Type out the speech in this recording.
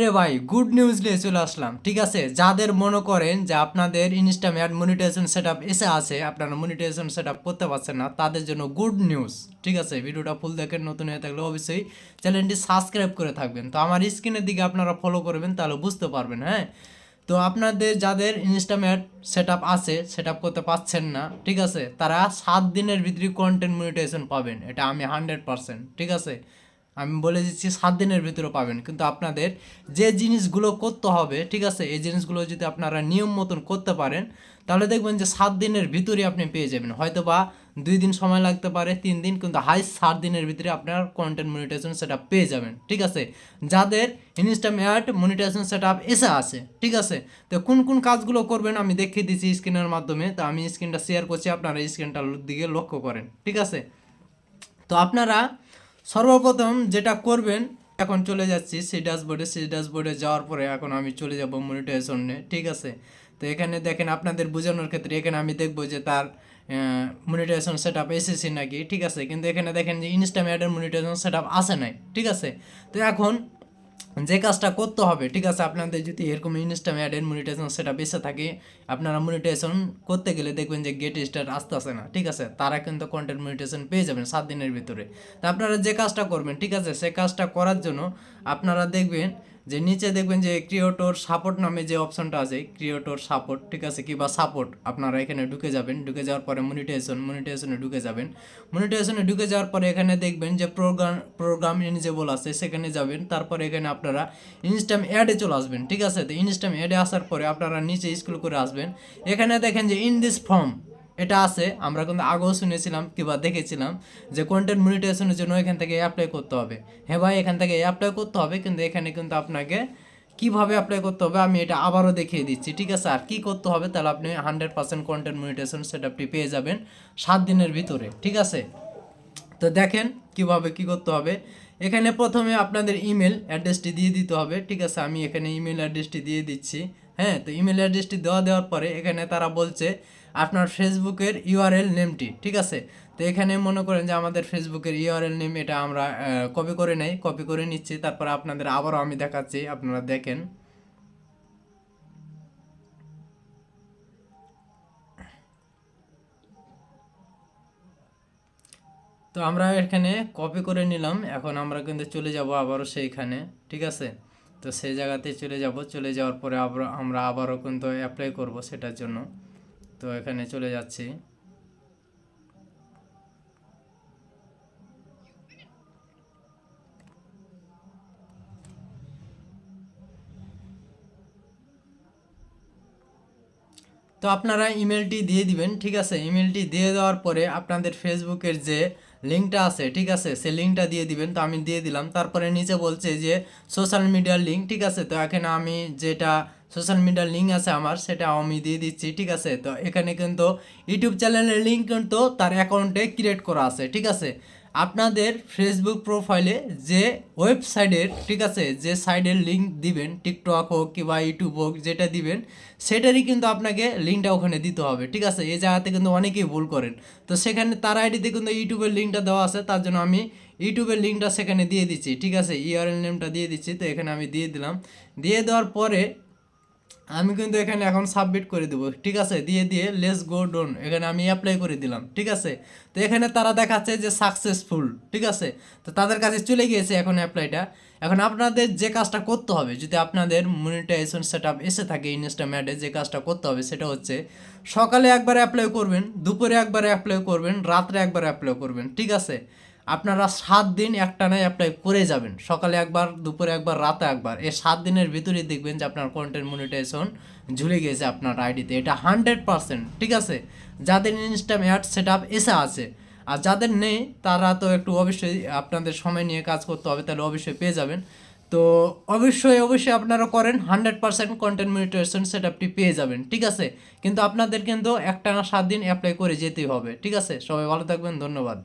রে ভাই good news নিয়ে চলে আসলাম। ঠিক আছে? যাদের মনে করেন যে আপনাদের instream ad monetization set up এসে আছে, আপনারা মনিটাইজেশন সেট আপ করতে পারছেন না, তাদের জন্য গুড নিউজ ঠিক আছে? ভিডিওটা ফুল দেখেন, নতুন হয়ে থাকলে অবশ্যই চ্যানেলটি সাবস্ক্রাইব করে থাকবেন। তো আমার স্ক্রিনের দিকে আপনারা ফলো করবেন, তাহলে বুঝতে পারবেন হ্যাঁ? তো আপনাদের যাদের ইনস্টাম্যাট সেট আপ আছে সেট আপ করতে পারছেন না, ঠিক আছে? তারা সাত দিনের ভিতরে কন্টেন্ট মনিটাইজেশন পাবেন। এটা আমি হান্ড্রেড পারসেন্ট ঠিক আছে? আমি বলে দিচ্ছি সাত দিনের ভিতরে পাবেন। কিন্তু আপনাদের যে জিনিসগুলো করতে হবে, ঠিক আছে, এই জিনিসগুলো যদি আপনারা নিয়ম মতন করতে পারেন, তাহলে দেখবেন যে সাত দিনের ভিতরে আপনি পেয়ে যাবেন। হয়তো বা দুই দিন সময় লাগতে পারে, তিন দিন, কিন্তু হাই সাত দিনের ভিতরে আপনার কন্টেন্ট মনিটাইজেশন সেটা পেয়ে যাবেন, ঠিক আছে? যাদের instream ad monetization set up এসে আছে, ঠিক আছে? তো কোন কোন কাজগুলো করবেন আমি দেখিয়ে দিচ্ছি স্ক্রিনের মাধ্যমে। তো আমি স্ক্রিনটা শেয়ার করছি, আপনারা স্ক্রিনটার দিকে লক্ষ্য করেন, ঠিক আছে? তো আপনারা সর্বপ্রথম যেটা করবেন, এখন চলে যাচ্ছি সেই ড্যাশবোর্ডে সেই ড্যাশবোর্ডে যাওয়ার পরে এখন আমি চলে যাব মনিটাইজেশনে ঠিক আছে? তো এখানে দেখেন আপনাদের বোঝানোর ক্ষেত্রে এখানে আমি দেখব যে তার মনিটাইজেশন সেট আপ এসেছে নাকি, ঠিক আছে? কিন্তু এখানে দেখেন যে ইনস্টাম অ্যাডের মনিটাইজেশন সেট আপ আসে নাই, ঠিক আছে? তো এখন যে কাজটা করতে হবে, ঠিক আছে? আপনাদের যদি এরকম ইনস্টাম অ্যাডের মনিটাইজেশন সেটা বেঁচে থাকে, আপনারা মনিটাইজেশন করতে গেলে দেখবেন যে গেট স্টার আসতে আসে না, ঠিক আছে? তারা কিন্তু কন্টেন্ট মনিটাইজেশন পেয়ে যাবেন সাত দিনের ভিতরে। তা আপনারা যে কাজটা করবেন, ঠিক আছে? সে কাজটা করার জন্য আপনারা দেখবেন যে নিচে দেখবেন যে ক্রিয়েটর সাপোর্ট নামে যে অপশনটা আছে ক্রিয়েটর সাপোর্ট ঠিক আছে? কিংবা সাপোর্ট আপনারা এখানে ঢুকে যাবেন। ঢুকে যাওয়ার পরে মনিটাইজেশন মনিটাইজেশনে ঢুকে যাবেন। মনিটাইজেশনে ঢুকে যাওয়ার পরে এখানে দেখবেন যে প্রোগ্রাম প্রোগ্রাম ইনিজেবল আছে, সেখানে যাবেন। তারপরে এখানে আপনারা ইনস্টাম অ্যাডে চলে আসবেন, ঠিক আছে? তো ইনস্টাম অ্যাডে আসার পরে আপনারা নিচে স্কুল করে আসবেন। এখানে দেখেন যে ইন দিস ফর্ম এটা আছে, আমরা কিন্তু আগেও শুনেছিলাম কিংবা দেখেছিলাম যে কন্টেন্ট মনিটাইজেশনের জন্য এখান থেকে অ্যাপ্লাই করতে হবে। হ্যাঁ ভাই, এখান থেকে অ্যাপ্লাই করতে হবে, কিন্তু এখানে কিন্তু আপনাকে কীভাবে অ্যাপ্লাই করতে হবে আমি এটা আবারও দেখিয়ে দিচ্ছি। ঠিক আছে, আর কি করতে হবে তাহলে আপনি হান্ড্রেড পার্সেন্ট কন্টেন্ট মনিটাইজেশন সেটআপটি পেয়ে যাবেন সাত দিনের ভিতরে। ঠিক আছে? তো দেখেন কীভাবে কি করতে হবে। এখানে প্রথমে আপনাদের ইমেল অ্যাড্রেসটি দিয়ে দিতে হবে। ঠিক আছে, আমি এখানে ইমেল অ্যাড্রেসটি দিয়ে দিচ্ছি। হ্যাঁ তো ইমেল অ্যাড্রেসটি দেওয়া দেওয়ার পরে এখানে তারা বলছে আপনার ফেসবুকের ইউআরএল নেমটি, ঠিক আছে? তো এখানে মনে করেন যে আমাদের ফেসবুকের ইউআরএল নেম এটা আমরা কপি করে নেই কপি করে নিচ্ছি, তারপর আপনাদের আবারও আমি দেখাচ্ছি, আপনারা দেখেন। তো আমরা এখানে কপি করে নিলাম, এখন আমরা কিন্তু চলে যাব আবারও সেইখানে, ঠিক আছে? তো সেই জায়গাতে চলে যাব, চলে যাওয়ার পরে আবার আমরা আবারও কিন্তু অ্যাপ্লাই করব সেটার জন্য। তো এখানে চলে যাচ্ছি। তো আপনারা ইমেলটি দিয়ে দিবেন, ঠিক আছে? ইমেলটি দিয়ে দেওয়ার পরে আপনাদের ফেসবুকের যে লিঙ্কটা আছে, ঠিক আছে? সে লিঙ্কটা দিয়ে দিবেন। তো আমি দিয়ে দিলাম। তারপরে নিচে বলছে যে, সোশ্যাল মিডিয়ার লিঙ্ক, ঠিক আছে? তো এখানে আমি যেটা সোশ্যাল মিডিয়ার লিঙ্ক আছে আমার, সেটা আমি দিয়ে দিচ্ছি, ঠিক আছে? তো এখানে কিন্তু ইউটিউব চ্যানেলের লিঙ্ক কিন্তু তার অ্যাকাউন্টে ক্রিয়েট করা আছে, ঠিক আছে? আপনাদের ফেসবুক প্রোফাইলে যে ওয়েবসাইটের ঠিক আছে, যে সাইডের লিঙ্ক দিবেন টিকটক হোক কিংবা ইউটিউব হোক, যেটা দিবেন, সেটারই কিন্তু আপনাকে লিঙ্কটা ওখানে দিতে হবে, ঠিক আছে? এই জায়গাতে কিন্তু অনেকেই ভুল করেন। তো সেখানে তার আইডিতে কিন্তু ইউটিউবের লিঙ্কটা দেওয়া আছে, তার জন্য আমি ইউটিউবের লিঙ্কটা সেখানে দিয়ে দিচ্ছি, ঠিক আছে? ইউআরএল নেমটা দিয়ে দিচ্ছি, তো এখানে আমি দিয়ে দিলাম। দিয়ে দেওয়ার পরে আমি কিন্তু এখানে এখন সাবমিট করে দেবো, ঠিক আছে? দিয়ে দিয়ে লেস গো ডোন এখানে আমি অ্যাপ্লাই করে দিলাম, ঠিক আছে? তো এখানে তারা দেখাচ্ছে যে সাকসেসফুল ঠিক আছে? তো তাদের কাছে চলে গিয়েছে এখন অ্যাপ্লাইটা এখন আপনাদের যে কাজটা করতে হবে, যদি আপনাদের মনিটাইজেশন সেট আপ এসে থাকে ইনস্টাম্যাটে যে কাজটা করতে হবে সেটা হচ্ছে সকালে একবার অ্যাপ্লাই করবেন, দুপুরে একবার অ্যাপ্লাই করবেন, রাত্রে একবার অ্যাপ্লাই করবেন, ঠিক আছে? আপনারা সাত দিন একটানা অ্যাপ্লাই করে যাবেন। সকালে একবার, দুপুরে একবার, রাতে একবার। এই সাত দিনের ভিতরে দেখবেন যে আপনার কন্টেন্ট মনিটাইজেশন ঝুলে গেছে আপনার আইডিতে। এটা হান্ড্রেড পারসেন্ট ঠিক আছে? যাদের ইনস্টাম অ্যাড সেট আপ এসে আছে, আর যাদের নেই, তারা তো একটু অবশ্যই আপনাদের সময় নিয়ে কাজ করতে হবে, তাহলে অবশ্যই পেয়ে যাবেন। তো অবশ্যই অবশ্যই আপনারা করেন hundred percent content monetization set আপটি পেয়ে যাবেন, ঠিক আছে? কিন্তু আপনাদের কিন্তু একটা না সাত দিন অ্যাপ্লাই করে যেতেই হবে, ঠিক আছে? সবাই ভালো থাকবেন, ধন্যবাদ।